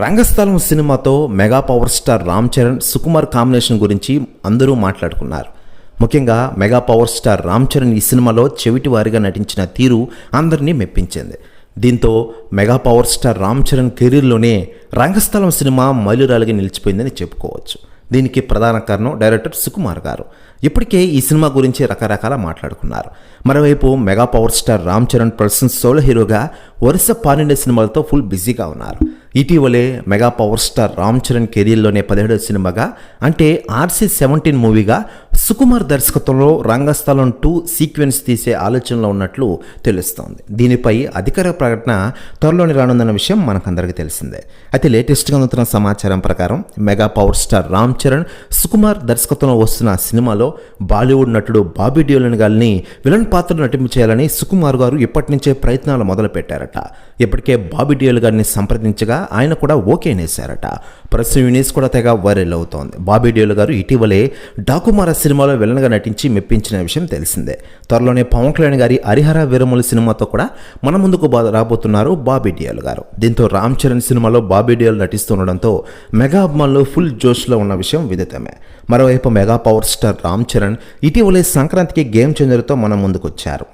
రంగస్థలం సినిమాతో mega power star Ram Charan Sukumar combination గురించి అందరూ మాట్లాడుకున్నారు. ముఖ్యంగా mega power star Ram Charan ఈ సినిమాలో చెవిటి వారిగా నటించిన తీరు అందరినీ మెప్పించింది. దీంతో mega power star Ram Charan కెరీర్లోనే Rangasthalam cinema మైలురాలుగా నిలిచిపోయిందని చెప్పుకోవచ్చు. దీనికి ప్రధాన కారణం డైరెక్టర్ సుకుమార్ గారు. ఇప్పటికే ఈ సినిమా గురించి రకరకాల మాట్లాడుకున్నారు. మరోవైపు mega power star Ram Charan person solo హీరోగా వరుస పానిండే సినిమాలతో ఫుల్ బిజీగా ఉన్నారు. ఇటీవలే mega power star Ram Charan కెరీర్లోనే పదిహేడో సినిమాగా అంటే ఆర్సీ సెవెంటీన్ మూవీగా సుకుమార్ దర్శకత్వంలో రంగస్థలం టూ సీక్వెన్స్ తీసే ఆలోచనలో ఉన్నట్లు తెలుస్తోంది. దీనిపై అధికార ప్రకటన త్వరలోని రానుందన్న విషయం మనకందరికీ తెలిసిందే. అయితే లేటెస్ట్గా అందుతున్న సమాచారం ప్రకారం mega power star Ram Charan Sukumar దర్శకత్వంలో వస్తున్న సినిమాలో బాలీవుడ్ నటుడు బాబీ డియోలన్ గారిని విలన్ పాత్ర నటించేయాలని సుకుమార్ గారు ఇప్పటి నుంచే ప్రయత్నాలు మొదలుపెట్టారట. ఇప్పటికే బాబీ డియోల్ గారిని సంప్రదించగా ఆయన కూడా ఓకే అనేశారట. ప్రస్తుతం యూనిస్ కూడా తెగ వైరల్ అవుతోంది. బాబీ డియోల్ గారు ఇటీవలే డాకుమార సినిమాలో విలన్గా నటించి మెప్పించిన విషయం తెలిసిందే. త్వరలోనే పవన్ కళ్యాణ్ గారి హరిహర వీరముల సినిమాతో కూడా మన ముందుకు రాబోతున్నారు బాబీ డియోల్ గారు. దీంతో రామ్ చరణ్ సినిమాలో బాబీ డియోల్ నటిస్తుండడంతో మెగా అభిమానులు ఫుల్ జోష్లో ఉన్న విషయం విదితమే. మరోవైపు mega power star Ram Charan ఇటీవలే సంక్రాంతికి గేమ్ చేంజర్తో మన ముందుకొచ్చారు.